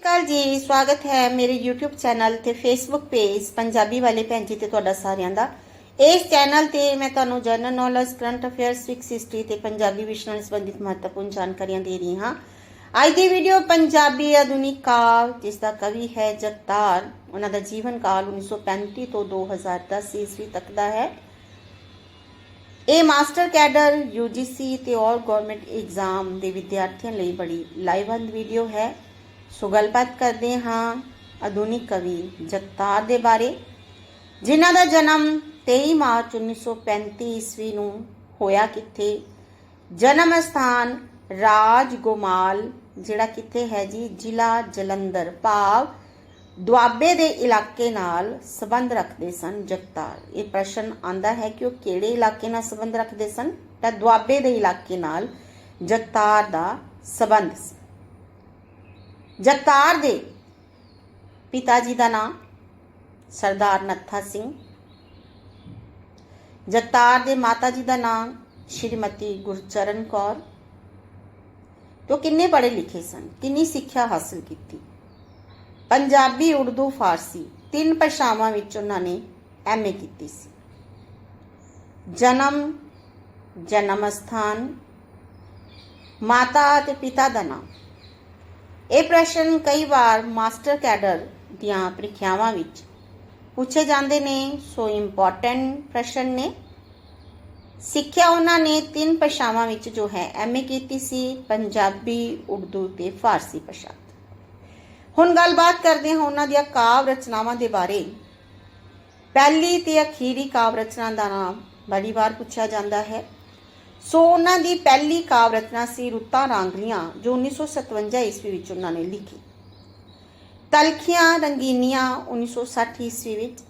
ਅਕਾਲ ਜੀ, ਸਵਾਗਤ ਹੈ ਮੇਰੇ YouTube ਚੈਨਲ ਤੇ Facebook ਪੇਜ ਪੰਜਾਬੀ ਵਾਲੇ ਭੈਣ ਜੀ ਤੇ ਤੁਹਾਡਾ ਸਾਰਿਆਂ ਦਾ। ਇਸ ਚੈਨਲ ਤੇ ਮੈਂ ਤੁਹਾਨੂੰ general knowledge current affairs fix history ਤੇ ਪੰਜਾਬੀ ਵਿਸ਼ੇ ਨਾਲ ਸੰਬੰਧਿਤ ਮਹੱਤਵਪੂਰਨ ਜਾਣਕਾਰੀਆਂ ਦੇ ਰਹੀ ਹਾਂ। ਅੱਜ ਦੀ ਵੀਡੀਓ ਪੰਜਾਬੀ ਆਧੁਨਿਕ ਕਾਵ ਜਿਸ ਦਾ ਕਵੀ ਹੈ ਜਗਤਾਰ। ਉਹਨਾਂ ਦਾ ਜੀਵਨ ਕਾਲ 1935 ਤੋਂ 2010 ਈਸਵੀ ਤੱਕ ਦਾ ਹੈ। ਇਹ ਮਾਸਟਰ ਕੈਡਰ UGC ਤੇ ਔਰ ਗਵਰਨਮੈਂਟ ਐਗਜ਼ਾਮ ਦੇ ਵਿਦਿਆਰਥੀਆਂ ਲਈ ਬੜੀ ਲਾਈਵਬੰਦ ਵੀਡੀਓ ਹੈ। ਸੋ ਗੱਲਬਾਤ ਕਰਦੇ ਹਾਂ ਆਧੁਨਿਕ ਕਵੀ ਜਗਤਾਰ ਦੇ ਬਾਰੇ, ਜਿਨ੍ਹਾਂ ਦਾ ਜਨਮ 23 ਮਾਰਚ 1935 ਈਸਵੀ ਨੂੰ ਹੋਇਆ ਕਿੱਥੇ? ਜਨਮ ਸਥਾਨ ਰਾਜ ਗੋਮਾਲ ਜਿਹੜਾ ਕਿੱਥੇ ਹੈ ਜੀ? ਜ਼ਿਲ੍ਹਾ ਜਲੰਧਰ, ਭਾਵ ਦੁਆਬੇ ਦੇ ਇਲਾਕੇ ਨਾਲ ਸੰਬੰਧ ਰੱਖਦੇ ਸਨ ਜਗਤਾਰ। ਇਹ ਪ੍ਰਸ਼ਨ ਆਂਦਾ ਹੈ ਕਿ ਉਹ ਕਿਹੜੇ ਇਲਾਕੇ ਨਾਲ ਸੰਬੰਧ ਰੱਖਦੇ ਸਨ? ਤਾਂ ਦੁਆਬੇ ਦੇ ਇਲਾਕੇ ਨਾਲ ਜਗਤਾਰ ਦਾ ਸੰਬੰਧ ਸੀ। ਜਗਤਾਰ ਦੇ ਪਿਤਾ ਜੀ ਦਾ ਨਾਮ ਸਰਦਾਰ ਨੱਥਾ ਸਿੰਘ। ਜਗਤਾਰ ਦੇ ਮਾਤਾ ਜੀ ਦਾ ਨਾਮ ਸ਼੍ਰੀਮਤੀ ਗੁਰਚਰਨ ਕੌਰ। ਤੋ ਕਿੰਨੇ ਪੜ੍ਹੇ ਲਿਖੇ ਸਨ, ਕਿੰਨੀ ਸਿੱਖਿਆ ਹਾਸਲ ਕੀਤੀ। ਪੰਜਾਬੀ, ਉਰਦੂ, ਫਾਰਸੀ ਤਿੰਨ ਭਾਸ਼ਾਵਾਂ ਵਿੱਚ ਉਹਨਾਂ ਨੇ ਐਮਏ ਕੀਤੀ ਸੀ। ਜਨਮ ਜਨਮ ਸਥਾਨ, ਮਾਤਾ ਅਤੇ ਪਿਤਾ ਦਾ ਨਾਮ ਇਹ ਪ੍ਰਸ਼ਨ ਕਈ ਵਾਰ ਮਾਸਟਰ ਕੈਡਰ ਦੀਆਂ ਪ੍ਰੀਖਿਆਵਾਂ ਵਿੱਚ ਪੁੱਛੇ ਜਾਂਦੇ ਨੇ, ਸੋ ਇੰਪੋਰਟੈਂਟ ਪ੍ਰਸ਼ਨ ਨੇ। ਸਿੱਖਿਆ ਉਹਨਾਂ ਨੇ ਤਿੰਨ ਭਾਸ਼ਾਵਾਂ ਵਿੱਚ ਜੋ ਹੈ ਐਮਏ ਕੀਤੀ ਸੀ, ਪੰਜਾਬੀ, ਉਰਦੂ ਤੇ ਫਾਰਸੀ ਭਾਸ਼ਾ। ਹੁਣ ਗੱਲਬਾਤ ਕਰਦੇ ਹਾਂ ਉਹਨਾਂ ਦੀਆਂ ਕਾਵ ਰਚਨਾਵਾਂ ਦੇ ਬਾਰੇ। ਪਹਿਲੀ ਤੇ ਅਖੀਰੀ ਕਾਵ ਰਚਨਾ ਦਾ ਨਾਮ ਬੜੀ ਵਾਰ ਪੁੱਛਿਆ ਜਾਂਦਾ ਹੈ। ਸੋ ਉਹਨਾਂ ਦੀ ਪਹਿਲੀ ਕਾਵ ਰਚਨਾ ਸੀ ਰੁੱਤਾਂ ਰਾਂਗਲੀਆਂ, ਜੋ 1957 ਈਸਵੀ ਵਿੱਚ ਉਹਨਾਂ ਨੇ ਲਿਖੀ। ਤਲਖੀਆਂ ਰੰਗੀਨੀਆਂ 1960 ਈਸਵੀ ਵਿੱਚ।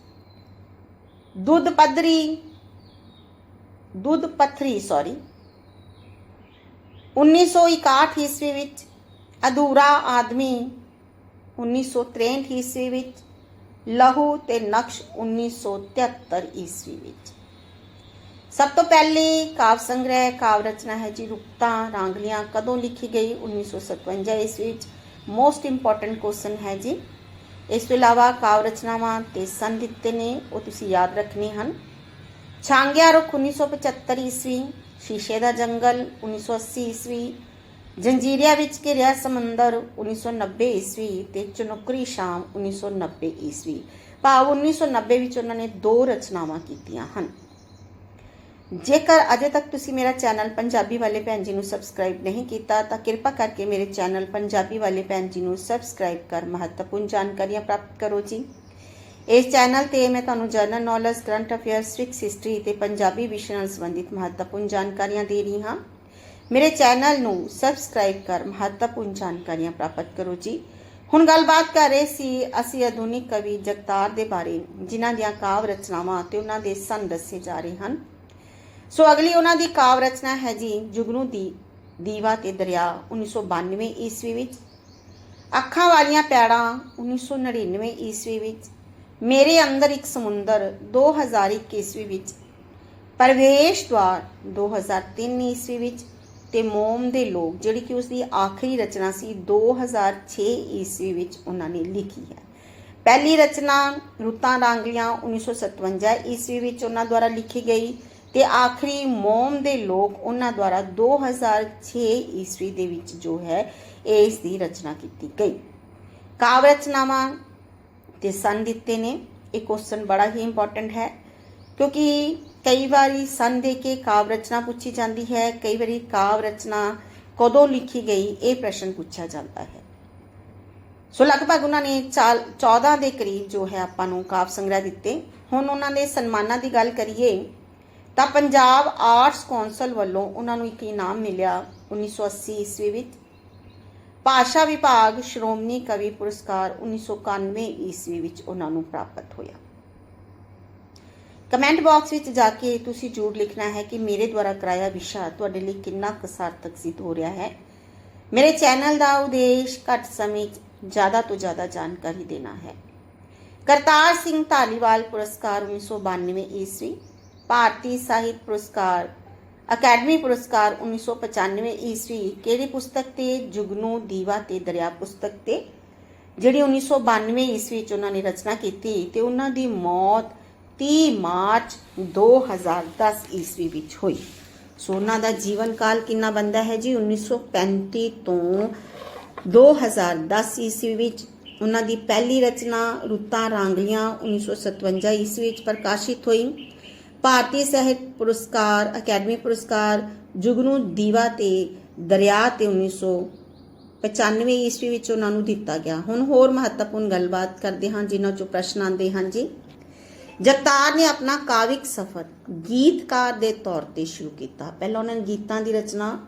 ਦੁੱਧ ਪੱਧਰੀ, ਦੁੱਧ ਪੱਥਰੀ ਸੌਰੀ 1961 ਈਸਵੀ ਵਿੱਚ ਅਧੂਰਾ ਆਦਮੀ 1963 ਈਸਵੀ ਵਿੱਚ ਲਹੂ ਤੇ ਨਕਸ਼ 1973 ਈਸਵੀ ਵਿੱਚ। ਸਭ ਤੋਂ ਪਹਿਲੀ ਕਾਵ ਸੰਗ੍ਰਹਿ ਕਾਵ ਰਚਨਾ ਹੈ ਜੀ ਰੁਕਤਾਂ ਰਾਂਗਲੀਆਂ ਕਦੋਂ ਲਿਖੀ ਗਈ 1957 ਈਸਵੀ ਵਿੱਚ ਮੋਸਟ ਇੰਪੋਰਟੈਂਟ ਕੁਐਸਚਨ ਹੈ ਜੀ ਇਸ ਤੋਂ ਇਲਾਵਾ ਕਾਵ ਰਚਨਾਵਾਂ ਤੇ ਸੰਨ ਦਿੱਤੇ ਨੇ ਉਹ ਤੁਸੀਂ ਯਾਦ ਰੱਖਣੇ ਹਨ ਛਾਂਗਿਆ ਰੁੱਖ 1975 ਈਸਵੀ ਸ਼ੀਸ਼ੇ ਦਾ ਜੰਗਲ 1980 ਈਸਵੀ ਜੰਜੀਰੀਆ ਵਿੱਚ ਘਿਰਿਆ ਸਮੁੰਦਰ 1990 ਈਸਵੀ ਤੇ ਚਨੁਕਰੀ ਸ਼ਾਮ 1990 ਈਸਵੀ ਭਾਵ 1990 ਵਿੱਚ ਉਹਨਾਂ ਨੇ ਦੋ ਰਚਨਾਵਾਂ ਕੀਤੀਆਂ ਹਨ ਜੇਕਰ ਅਜੇ ਤੱਕ ਤੁਸੀਂ ਮੇਰਾ ਚੈਨਲ ਪੰਜਾਬੀ ਵਾਲੇ ਭੈਣ ਜੀ ਨੂੰ ਸਬਸਕ੍ਰਾਈਬ ਨਹੀਂ ਕੀਤਾ, ਤਾਂ ਕਿਰਪਾ ਕਰਕੇ ਮੇਰੇ ਚੈਨਲ ਪੰਜਾਬੀ ਵਾਲੇ ਭੈਣ ਜੀ ਨੂੰ ਸਬਸਕ੍ਰਾਈਬ ਕਰ ਮਹੱਤਵਪੂਰਨ ਜਾਣਕਾਰੀਆਂ ਪ੍ਰਾਪਤ ਕਰੋ ਜੀ। ਇਸ ਚੈਨਲ ਤੇ ਮੈਂ ਤੁਹਾਨੂੰ general knowledge current affairs fix history ਤੇ ਪੰਜਾਬੀ ਵਿਸ਼ੇ ਨਾਲ ਸੰਬੰਧਿਤ ਮਹੱਤਵਪੂਰਨ ਜਾਣਕਾਰੀਆਂ ਦੇ ਰਹੀ ਹਾਂ। ਮੇਰੇ ਚੈਨਲ ਨੂੰ ਸਬਸਕ੍ਰਾਈਬ ਕਰ ਮਹੱਤਵਪੂਰਨ ਜਾਣਕਾਰੀਆਂ ਪ੍ਰਾਪਤ ਕਰੋ ਜੀ। ਹੁਣ ਗੱਲਬਾਤ ਕਰ ਰਹੇ ਸੀ ਅਸੀਂ ਆਧੁਨਿਕ ਕਵੀ ਜਗਤਾਰ ਦੇ ਬਾਰੇ, ਜਿਨ੍ਹਾਂ ਦੀਆਂ ਕਾਵ ਰਚਨਾਵਾਂ ਤੇ ਉਹਨਾਂ ਦੇ ਸੰਨ ਦੱਸੇ ਜਾ ਰਹੇ ਹਨ। ਸੋ ਅਗਲੀ ਉਹਨਾਂ ਦੀ ਕਾਵ ਰਚਨਾ ਹੈ ਜੀ, ਜੁਗਨੂ ਦੀ, ਦੀਵਾ ਤੇ ਦਰਿਆ 1992 ਈਸਵੀ ਵਿੱਚ। ਅੱਖਾਂ ਵਾਲੀਆਂ ਪੈੜਾਂ 1999 ਈਸਵੀ ਵਿੱਚ। ਮੇਰੇ ਅੰਦਰ ਇੱਕ ਸਮੁੰਦਰ 2001 ਈਸਵੀ ਵਿੱਚ। ਪ੍ਰਵੇਸ਼ ਦਵਾਰ 2003 ਈਸਵੀ ਵਿੱਚ। ਤੇ ਮੋਮ ਦੇ ਲੋਕ, ਜਿਹੜੀ ਕਿ ਉਸ ਦੀ ਆਖਰੀ ਰਚਨਾ ਸੀ 2006 ਈਸਵੀ ਵਿੱਚ ਉਹਨਾਂ ਨੇ ਲਿਖੀ ਹੈ। ਪਹਿਲੀ ਰਚਨਾ ਰੁੱਤਾਂ ਰਾਂਗਲੀਆਂ 1957 ਈਸਵੀ ਵਿੱਚ ਉਹਨਾਂ ਦੁਆਰਾ ਲਿਖੀ ਗਈ। ਤੇ ਆਖਰੀ ਮੋਮ ਦੇ ਲੋਕ ਉਹਨਾਂ ਦੁਆਰਾ 2006 ਈਸਵੀ ਦੇ ਵਿੱਚ ਜੋ ਹੈ ਇਸ ਦੀ ਰਚਨਾ ਕੀਤੀ ਗਈ। ਕਾਵਿ ਰਚਨਾਵਾਂ ਤੇ ਸੰਨ ਦਿੱਤੇ ਨੇ। ਇਹ ਕੁਐਸਚਨ ਬੜਾ ਹੀ ਇੰਪੋਰਟੈਂਟ ਹੈ, ਕਿਉਂਕਿ ਕਈ ਵਾਰੀ ਸੰਨ ਦੇ ਕੇ ਕਾਵਿ ਰਚਨਾ ਪੁੱਛੀ ਜਾਂਦੀ ਹੈ, ਕਈ ਵਾਰੀ ਕਾਵਿ ਰਚਨਾ ਕਦੋਂ ਲਿਖੀ ਗਈ, ਇਹ ਪ੍ਰਸ਼ਨ ਪੁੱਛਿਆ ਜਾਂਦਾ ਹੈ। ਸੋ ਲਗਭਗ ਉਹਨਾਂ ਨੇ 14 ਦੇ ਕਰੀਬ ਜੋ ਹੈ ਆਪਾਂ ਨੂੰ ਕਾਵਿ ਸੰਗ੍ਰਹਿ ਦਿੱਤੇ। ਹੁਣ ਉਹਨਾਂ ਦੇ ਸਨਮਾਨਾਂ ਦੀ ਗੱਲ ਕਰੀਏ ਤਾਂ ਪੰਜਾਬ ਆਰਟਸ ਕੌਂਸਲ ਵੱਲੋਂ ਉਹਨਾਂ ਨੂੰ ਇੱਕ ਇਨਾਮ ਮਿਲਿਆ 1980 ਈਸਵੀ ਵਿੱਚ। ਭਾਸ਼ਾ ਵਿਭਾਗ ਸ਼੍ਰੋਮਣੀ ਕਵੀ ਪੁਰਸਕਾਰ 1991 ਈਸਵੀ ਵਿੱਚ ਉਹਨਾਂ ਨੂੰ ਪ੍ਰਾਪਤ ਹੋਇਆ। ਕਮੈਂਟ ਬਾਕਸ ਵਿੱਚ ਜਾ ਕੇ ਤੁਸੀਂ ਜ਼ਰੂਰ ਲਿਖਣਾ ਹੈ ਕਿ ਮੇਰੇ ਦੁਆਰਾ ਕਰਾਇਆ ਵਿਸ਼ਾ ਤੁਹਾਡੇ ਲਈ ਕਿੰਨਾ ਕੁ ਸਾਰਥਕ ਸਿੱਧ ਹੋ ਰਿਹਾ ਹੈ। ਮੇਰੇ ਚੈਨਲ ਦਾ ਉਦੇਸ਼ ਘੱਟ ਸਮੇਂ 'ਚ ਜ਼ਿਆਦਾ ਤੋਂ ਜ਼ਿਆਦਾ ਜਾਣਕਾਰੀ ਦੇਣਾ ਹੈ। ਕਰਤਾਰ ਸਿੰਘ ਧਾਲੀਵਾਲ ਪੁਰਸਕਾਰ 1992 ਈਸਵੀ ਭਾਰਤੀ ਸਾਹਿਤ ਪੁਰਸਕਾਰ, ਅਕੈਡਮੀ ਪੁਰਸਕਾਰ 1995 ਈਸਵੀ, ਕਿਹੜੀ ਪੁਸਤਕ ਤੇ? ਜੁਗਨੂ ਦੀਵਾ ਤੇ ਦਰਿਆ ਪੁਸਤਕ ਤੇ। ਜਿਹੜੀ 1992 ਈਸਵੀ ਵਿੱਚ ਉਹਨਾਂ ਨੇ ਰਚਨਾ ਕੀਤੀ ਤੇ ਉਹਨਾਂ ਦੀ ਮੌਤ 30 ਮਾਰਚ 2010 ਈਸਵੀ ਵਿੱਚ ਹੋਈ। ਸੋ ਉਹਨਾਂ ਦਾ ਜੀਵਨ ਕਾਲ ਕਿੰਨਾ ਬੰਦਾ ਹੈ ਜੀ? 1935 ਤੋਂ 2010 ਈਸਵੀ ਵਿੱਚ ਉਹਨਾਂ ਦੀ ਪਹਿਲੀ ਰਚਨਾ ਰੁੱਤਾਂ ਰਾਂਗਲੀਆਂ 1957 ਈਸਵੀ ਵਿੱਚ ਪ੍ਰਕਾਸ਼ਿਤ ਹੋਈ। ਭਾਰਤੀ ਸਾਹਿਤ ਪੁਰਸਕਾਰ, ਅਕੈਡਮੀ ਪੁਰਸਕਾਰ, ਜੁਗਨੂ ਦੀਵਾ ਤੇ ਦਰਿਆ ਤੇ 1995 ਈਸਵੀ ਵਿੱਚ ਉਹਨਾਂ ਨੂੰ ਦਿੱਤਾ ਗਿਆ। ਹੁਣ ਹੋਰ ਮਹੱਤਵਪੂਰਨ ਗੱਲਬਾਤ ਕਰਦੇ ਹਾਂ, ਜਿਨ੍ਹਾਂ ਚੋਂ ਪ੍ਰਸ਼ਨ ਆਉਂਦੇ ਹਨ ਜੀ। ਜਗਤਾਰ ਨੇ ਆਪਣਾ ਕਾਵਿਕ ਸਫ਼ਰ ਗੀਤਕਾਰ ਦੇ ਤੌਰ ਤੇ ਸ਼ੁਰੂ ਕੀਤਾ। ਪਹਿਲਾਂ ਉਹਨਾਂ ਨੇ ਗੀਤਾਂ ਦੀ ਰਚਨਾ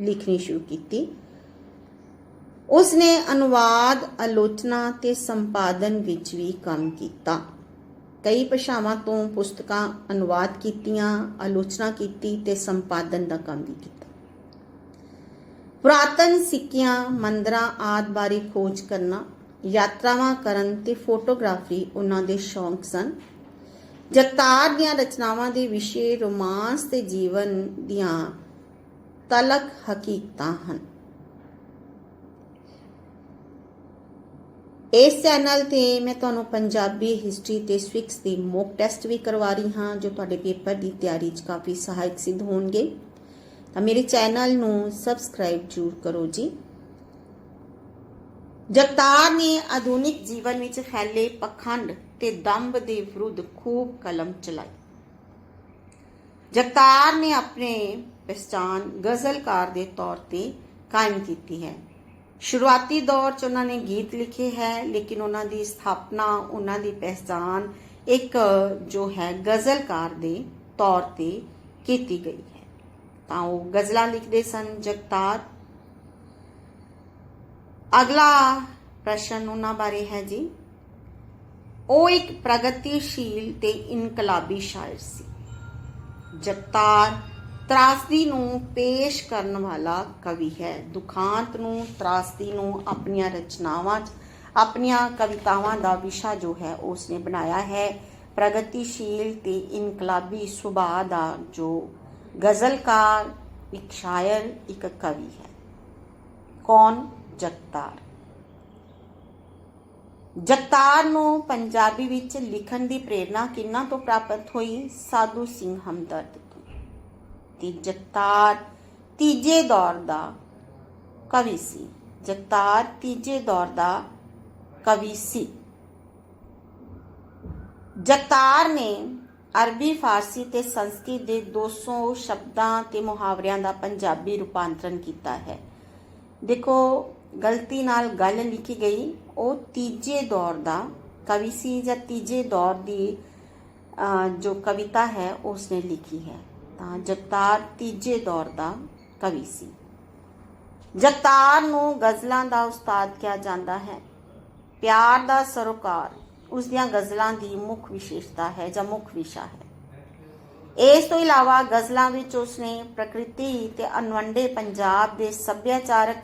ਲਿਖਣੀ ਸ਼ੁਰੂ ਕੀਤੀ। ਉਸ ਨੇ ਅਨੁਵਾਦ, ਆਲੋਚਨਾ ਤੇ ਸੰਪਾਦਨ ਵਿੱਚ ਵੀ ਕੰਮ ਕੀਤਾ। ਕਈ ਭਾਸ਼ਾਵਾਂ ਤੋਂ ਪੁਸਤਕਾਂ ਅਨੁਵਾਦ ਕੀਤੀਆਂ, ਆਲੋਚਨਾ ਕੀਤੀ ਤੇ ਸੰਪਾਦਨ ਦਾ ਕੰਮ ਵੀ ਕੀਤਾ। ਪੁਰਾਤਨ ਸਿੱਕਿਆਂ, ਮੰਦਰਾਂ ਆਦਿ ਬਾਰੇ ਖੋਜ ਕਰਨਾ, ਯਾਤਰਾਵਾਂ ਕਰਨ ਤੇ ਫੋਟੋਗ੍ਰਾਫੀ ਉਹਨਾਂ ਦੇ ਸ਼ੌਂਕ ਸਨ। ਜਗਤਾਰ ਦੀਆਂ ਰਚਨਾਵਾਂ ਦੇ ਵਿਸ਼ੇ ਰੋਮਾਂਸ ਤੇ ਜੀਵਨ ਦੀਆਂ ਤਲਕ ਹਕੀਕਤਾਂ ਹਨ। ਇਸ ਚੈਨਲ ਤੇ ਮੈਂ ਤੁਹਾਨੂੰ ਪੰਜਾਬੀ ਹਿਸਟਰੀ ਤੇ ਸਵਿਕਸ ਦੀ ਮੌਕ ਟੈਸਟ ਵੀ ਕਰਵਾ ਰਹੀ ਹਾਂ, ਜੋ ਤੁਹਾਡੇ ਪੇਪਰ ਦੀ ਤਿਆਰੀ 'ਚ ਕਾਫੀ ਸਹਾਇਕ ਸਿੱਧ ਹੋਣਗੇ। ਤਾਂ ਮੇਰੇ ਚੈਨਲ ਨੂੰ ਸਬਸਕ੍ਰਾਈਬ ਜ਼ਰੂਰ ਕਰੋ ਜੀ। ਜਗਤਾਰ ਨੇ ਆਧੁਨਿਕ ਜੀਵਨ ਵਿੱਚ ਫੈਲੇ ਪਖੰਡ ਤੇ ਦੰਭ ਦੇ ਵਿਰੁੱਧ ਖੂਬ ਕਲਮ ਚਲਾਈ। ਜਗਤਾਰ ਨੇ ਆਪਣੇ ਪਛਾਣ ਗਜ਼ਲਕਾਰ ਦੇ ਤੌਰ ਤੇ ਕਾਇਮ ਕੀਤੀ ਹੈ। ਸ਼ੁਰੂਆਤੀ ਦੌਰ 'ਚ ਉਹਨਾਂ ਨੇ ਗੀਤ ਲਿਖੇ ਹੈ, ਲੇਕਿਨ ਉਹਨਾਂ ਦੀ ਸਥਾਪਨਾ, ਉਹਨਾਂ ਦੀ ਪਛਾਣ ਇੱਕ ਜੋ ਹੈ ਗਜ਼ਲਕਾਰ ਦੇ ਤੌਰ ਤੇ ਕੀਤੀ ਗਈ ਹੈ। ਤਾਂ ਉਹ ਗਜ਼ਲਾਂ ਲਿਖਦੇ ਸਨ, ਜਗਤਾਰ। ਅਗਲਾ ਪ੍ਰਸ਼ਨ ਉਹਨਾਂ ਬਾਰੇ ਹੈ ਜੀ। ਉਹ ਇੱਕ ਪ੍ਰਗਤੀਸ਼ੀਲ ਤੇ ਇਨਕਲਾਬੀ ਸ਼ਾਇਰ ਸੀ। ਜਗਤਾਰ ਤਰਾਸਦੀ ਨੂੰ ਪੇਸ਼ ਕਰਨ ਵਾਲਾ ਕਵੀ ਹੈ। ਦੁਖਾਂਤ ਨੂੰ, ਤਰਾਸਦੀ ਨੂੰ ਆਪਣੀਆਂ ਰਚਨਾਵਾਂ 'ਚ, ਆਪਣੀਆਂ ਕਵਿਤਾਵਾਂ ਦਾ ਵਿਸ਼ਾ ਜੋ ਹੈ, ਉਸਨੇ ਬਣਾਇਆ ਹੈ। ਪ੍ਰਗਤੀਸ਼ੀਲ ਤੇ ਇਨਕਲਾਬੀ ਸੁਭਾਅ ਦਾ ਜੋ ਗਜ਼ਲਕਾਰ, ਇੱਕ ਸ਼ਾਇਰ, ਇੱਕ ਕਵੀ ਹੈ। ਕੌਣ? ਜਗਤਾਰ। ਜਗਤਾਰ ਨੂੰ ਪੰਜਾਬੀ ਵਿੱਚ ਲਿਖਣ ਦੀ ਪ੍ਰੇਰਣਾ ਕਿੰਨਾ ਤੋਂ ਪ੍ਰਾਪਤ ਹੋਈ? ਸਾਧੂ ਸਿੰਘ ਹਮਦਰਦ। ਤੋਂ ਜਗਤਾਰ ਤੀਜੇ ਦੌਰ ਦਾ ਕਵੀ ਸੀ। ਜਗਤਾਰ ਤੀਜੇ ਦੌਰ ਦਾ ਕਵੀ ਸੀ। ਜਗਤਾਰ ਨੇ ਅਰਬੀ, ਫਾਰਸੀ ਤੇ ਸੰਸਕ੍ਰਿਤ ਦੇ 200 ਸ਼ਬਦਾਂ ਤੇ ਮੁਹਾਵਰਿਆਂ ਦਾ ਪੰਜਾਬੀ ਰੂਪਾਂਤਰਣ ਕੀਤਾ ਹੈ। ਦੇਖੋ, ਗਲਤੀ ਨਾਲ ਗੱਲ ਲਿਖੀ ਗਈ, ਉਹ ਤੀਜੇ ਦੌਰ ਦਾ ਕਵੀ ਸੀ ਜਾਂ ਤੀਜੇ ਦੌਰ ਦੀ ਜੋ ਕਵਿਤਾ ਹੈ, ਉਸਨੇ ਲਿਖੀ ਹੈ। ਤਾਂ ਜਗਤਾਰ ਤੀਜੇ ਦੌਰ ਦਾ ਕਵੀ ਸੀ। ਜਗਤਾਰ ਨੂੰ ਗਜ਼ਲਾਂ ਦਾ ਉਸਤਾਦ ਕਿਹਾ ਜਾਂਦਾ ਹੈ। ਪਿਆਰ ਦਾ ਸਰੋਕਾਰ ਉਸ ਦੀਆਂ ਗਜ਼ਲਾਂ ਦੀ ਮੁੱਖ ਵਿਸ਼ੇਸ਼ਤਾ ਹੈ ਜਾਂ ਮੁੱਖ ਵਿਸ਼ਾ ਹੈ। ਇਸ ਤੋਂ ਇਲਾਵਾ ਗਜ਼ਲਾਂ ਵਿੱਚ ਉਸਨੇ ਪ੍ਰਕਿਰਤੀ ਤੇ ਅਨਵੰਡੇ ਪੰਜਾਬ ਦੇ ਸੱਭਿਆਚਾਰਕ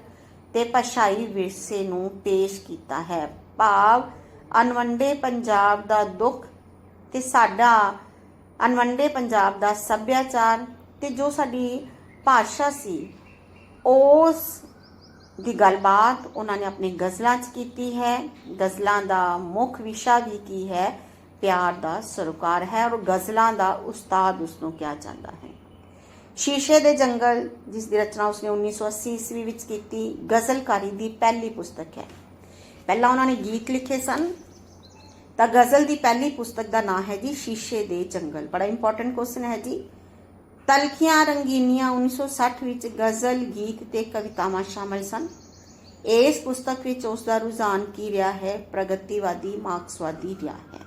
ਤੇ ਭਾਸ਼ਾਈ ਵਿਰਸੇ ਨੂੰ ਪੇਸ਼ ਕੀਤਾ ਹੈ। ਭਾਵ ਅਨਵੰਡੇ ਪੰਜਾਬ ਦਾ ਦੁੱਖ ਤੇ ਸਾਡਾ ਅਨਵੰਡੇ ਪੰਜਾਬ ਦਾ ਸੱਭਿਆਚਾਰ ਤੇ ਜੋ ਸਾਡੀ ਭਾਸ਼ਾ ਸੀ, ਉਸ ਦੀ ਗੱਲਬਾਤ ਉਹਨਾਂ ਨੇ ਆਪਣੀ ਗਜ਼ਲਾਂ 'ਚ ਕੀਤੀ ਹੈ। ਗਜ਼ਲਾਂ ਦਾ ਮੁੱਖ ਵਿਸ਼ਾ ਵੀ ਕੀ ਹੈ? ਪਿਆਰ ਦਾ ਸਰੋਕਾਰ ਹੈ ਔਰ ਗਜ਼ਲਾਂ ਦਾ ਉਸਤਾਦ ਉਸ ਨੂੰ ਕਿਹਾ ਜਾਂਦਾ ਹੈ। ਸ਼ੀਸ਼ੇ ਦੇ ਜੰਗਲ, ਜਿਸ ਦੀ ਰਚਨਾ ਉਸਨੇ 1980 ਈਸਵੀ ਵਿੱਚ ਕੀਤੀ, ਗਜ਼ਲਕਾਰੀ ਦੀ ਪਹਿਲੀ ਪੁਸਤਕ ਹੈ। ਪਹਿਲਾਂ ਉਹਨਾਂ ਨੇ ਗੀਤ ਲਿਖੇ ਸਨ ਤਾਂ ਗਜ਼ਲ ਦੀ ਪਹਿਲੀ ਪੁਸਤਕ ਦਾ ਨਾਮ ਹੈ ਜੀ ਸ਼ੀਸ਼ੇ ਦੇ ਜੰਗਲ। ਬੜਾ ਇੰਪੋਰਟੈਂਟ ਕੁਐਸਚਨ ਹੈ ਜੀ। ਤਲਖੀਆਂ ਰੰਗੀਨੀਆਂ 1960 ਵਿੱਚ ਗਜ਼ਲ, ਗੀਤ ਤੇ ਕਵਿਤਾਵਾਂ ਸ਼ਾਮਲ ਸਨ। ਇਸ ਪੁਸਤਕ ਵਿੱਚ ਉਸ ਦਾ ਰੁਝਾਨ ਕੀ ਰਿਹਾ ਹੈ? ਪ੍ਰਗਤੀਵਾਦੀ, ਮਾਰਕਸਵਾਦੀ ਰਿਹਾ ਹੈ।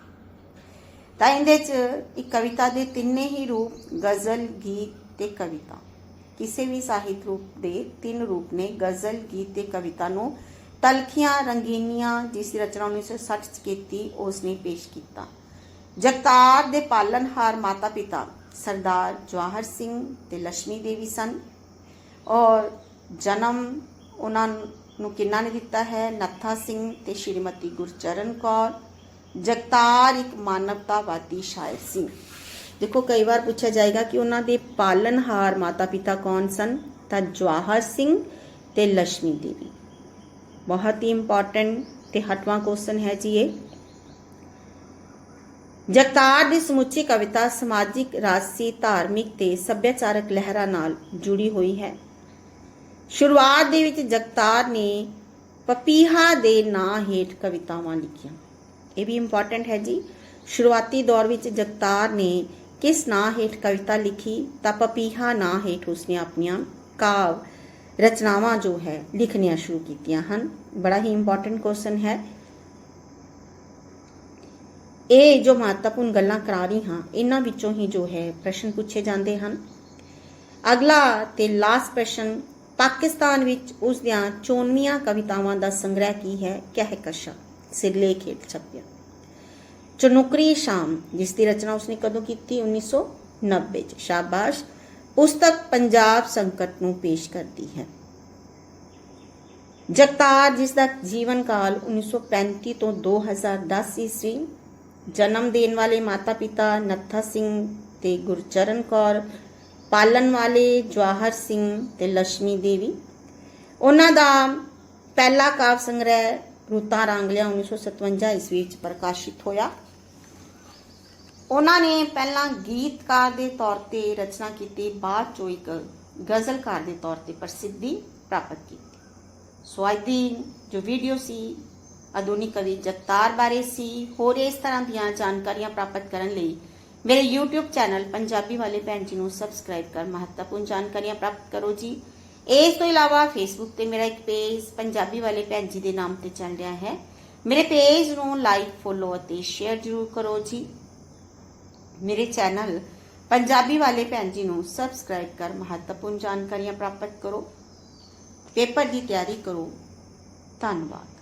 ਤਾਂ ਇਹਦੇ 'ਚ ਇੱਕ ਕਵਿਤਾ ਦੇ ਤਿੰਨੇ ਹੀ ਰੂਪ, ਗਜ਼ਲ, ਗੀਤ ਤੇ ਕਵਿਤਾ। ਕਿਸੇ ਵੀ ਸਾਹਿਤ ਰੂਪ ਦੇ ਤਿੰਨ ਰੂਪ ਨੇ। ਗਜ਼ਲ, ਗੀਤ ਤੇ ਕਵਿਤਾ ਨੂੰ ਤਲਖੀਆਂ ਰੰਗੀਨੀਆਂ ਜਿਸ ਦੀ ਰਚਨਾ 1960 ਚ ਕੀਤੀ ਉਸ ਨੇ ਪੇਸ਼ ਕੀਤਾ। ਜਗਤਾਰ ਦੇ ਪਾਲਨਹਾਰ ਮਾਤਾ ਪਿਤਾ ਸਰਦਾਰ ਜਵਾਹਰ ਸਿੰਘ ਤੇ ਲక్ష్ਮੀ ਦੇਵੀ ਸਨ। ਔਰ ਜਨਮ ਉਹਨਾਂ ਨੂੰ ਕਿੰਨਾ ਨੇ ਦਿੱਤਾ ਹੈ? ਨੱਥਾ ਸਿੰਘ ਤੇ ਸ਼੍ਰੀਮਤੀ ਗੁਰਚਰਨ ਕੌਰ। ਜਗਤਾਰ ਇੱਕ ਮਾਨਵਤਾਵਾਦੀ ਸ਼ਾਇਰ ਸੀ। ਦੇਖੋ, ਕਈ ਵਾਰ ਪੁੱਛਿਆ ਜਾਏਗਾ ਕਿ ਉਹਨਾਂ ਦੇ ਪਾਲਨਹਾਰ ਮਾਤਾ-ਪਿਤਾ ਕੌਣ ਸਨ? ਤਾਂ ਜਵਾਹਰ ਸਿੰਘ ਤੇ ਲక్ష్ਮੀ ਦੇਵੀ। ਬਹੁਤ ਹੀ ਇੰਪੋਰਟੈਂਟ ਤੇ ਹਟਵਾਂ ਕੁਐਸਚਨ ਹੈ ਜੀ ਇਹ। ਜਗਤਾਰ ਦੀ ਸਮੁੱਚੀ ਕਵਿਤਾ ਸਮਾਜਿਕ, ਰਾਜਸੀ, ਧਾਰਮਿਕ ਤੇ ਸੱਭਿਆਚਾਰਕ ਲਹਿਰਾਂ ਨਾਲ ਜੁੜੀ ਹੋਈ ਹੈ। ਸ਼ੁਰੂਆਤ ਦੇ ਵਿੱਚ ਜਗਤਾਰ ਨੇ ਪਪੀਹਾ ਦੇ ਨਾਂ ਹੇਠ ਕਵਿਤਾਵਾਂ ਲਿਖੀਆਂ। ਇਹ ਵੀ ਇੰਪੋਰਟੈਂਟ ਹੈ ਜੀ। ਸ਼ੁਰੂਆਤੀ ਦੌਰ ਵਿੱਚ ਜਗਤਾਰ ਨੇ ਕਿਸ ਨਾਂ ਹੇਠ ਕਵਿਤਾ ਲਿਖੀ ਤਾਂ ਪਪੀਹਾ ਨਾਂ ਹੇਠ ਉਸਨੇ ਆਪਣੀਆਂ ਕਾਵ ਰਚਨਾਵਾਂ ਜੋ ਹੈ, ਲਿਖਣੀਆਂ ਸ਼ੁਰੂ ਕੀਤੀਆਂ ਹਨ। ਬੜਾ ਹੀ ਇੰਪੋਰਟੈਂਟ ਕੁਐਸਚਨ ਹੈ। ਇਹ ਜੋ ਮਹੱਤਵਪੂਰਨ ਗੱਲਾਂ ਕਰਾ ਰਹੀ ਹਾਂ, ਇਹਨਾਂ ਵਿੱਚੋਂ ਹੀ ਜੋ ਹੈ, ਪ੍ਰਸ਼ਨ ਪੁੱਛੇ ਜਾਂਦੇ ਹਨ। ਅਗਲਾ ਤੇ ਲਾਸਟ ਪ੍ਰਸ਼ਨ, ਪਾਕਿਸਤਾਨ ਵਿੱਚ ਉਸ ਦੀਆਂ 94 ਕਵਿਤਾਵਾਂ ਦਾ ਸੰਗ੍ਰਹਿ ਕੀ ਹੈ? ਕਹਿਕਸ਼ਾ ਸਿਰਲੇਖ ਹੇਠ ਛਪਿਆ। ਚਨੁਕਰੀ ਸ਼ਾਮ, ਜਿਸ ਦੀ ਰਚਨਾ ਉਸਨੇ ਕਦੋਂ ਕੀਤੀ? 1990 ਚ। ਸ਼ਾਬਾਸ਼। ਪੁਸਤਕ ਪੰਜਾਬ ਸੰਕਟ ਨੂੰ ਪੇਸ਼ ਕਰਦੀ ਹੈ। ਜਗਤਾਰ, ਜਿਸ ਦਾ ਜੀਵਨ ਕਾਲ 1935 ਤੋਂ 2010 ਈਸਵੀ, ਜਨਮ ਦੇਣ ਵਾਲੇ ਮਾਤਾ ਪਿਤਾ ਨੱਥਾ ਸਿੰਘ ਤੇ ਗੁਰਚਰਨ ਕੌਰ, ਪਾਲਣ ਵਾਲੇ ਜਵਾਹਰ ਸਿੰਘ ਤੇ ਲక్ష్ਮੀ ਦੇਵੀ। ਉਹਨਾਂ ਦਾ ਪਹਿਲਾ ਕਾਵ ਸੰਗ੍ਰਹਿ ਰੂਤਾਂ ਰਾਂਗਲੀਆਂ 1957 ਈਸਵੀ ਵਿੱਚ ਪ੍ਰਕਾਸ਼ਿਤ ਹੋਇਆ। ਉਹਨਾਂ ਨੇ ਪਹਿਲਾਂ ਗੀਤਕਾਰ ਦੇ ਤੌਰ ਤੇ ਰਚਨਾ ਕੀਤੀ, ਬਾਅਦ ਚੋਂ ਇੱਕ ਗਜ਼ਲਕਾਰ ਦੇ ਤੌਰ ਤੇ ਪ੍ਰਸਿੱਧੀ ਪ੍ਰਾਪਤ ਕੀਤੀ। ਸੋ ਅੱਜ ਦੀ ਜੋ ਵੀਡੀਓ ਸੀ, ਆਧੁਨਿਕ ਕਵੀ ਜਗਤਾਰ ਬਾਰੇ ਸੀ, ਹੋਰ ਇਸ ਤਰ੍ਹਾਂ ਦੀਆਂ ਜਾਣਕਾਰੀਆਂ ਪ੍ਰਾਪਤ ਕਰਨ ਲਈ ਮੇਰੇ YouTube ਚੈਨਲ ਪੰਜਾਬੀ ਵਾਲੇ ਭੈਣ ਜੀ ਨੂੰ ਸਬਸਕ੍ਰਾਈਬ ਕਰ ਮਹੱਤਵਪੂਰਨ ਜਾਣਕਾਰੀਆਂ ਪ੍ਰਾਪਤ ਕਰੋ ਜੀ। ਇਸ ਤੋਂ ਇਲਾਵਾ Facebook ਤੇ ਮੇਰਾ ਇੱਕ ਪੇਜ ਪੰਜਾਬੀ ਵਾਲੇ ਭੈਣ ਜੀ ਦੇ ਨਾਮ ਤੇ ਚੱਲ ਰਿਹਾ ਹੈ। ਮੇਰੇ ਪੇਜ ਨੂੰ ਲਾਈਕ ਫੋਲੋ ਅਤੇ ਸ਼ੇਅਰ ਜ਼ਰੂਰ ਕਰੋ ਜੀ। ਮੇਰੇ ਚੈਨਲ ਪੰਜਾਬੀ ਵਾਲੇ ਭੈਣ ਜੀ ਨੂੰ ਸਬਸਕ੍ਰਾਈਬ ਕਰ ਮਹੱਤਵਪੂਰਨ ਜਾਣਕਾਰੀਆਂ ਪ੍ਰਾਪਤ ਕਰੋ। ਪੇਪਰ ਦੀ ਤਿਆਰੀ ਕਰੋ। ਧੰਨਵਾਦ।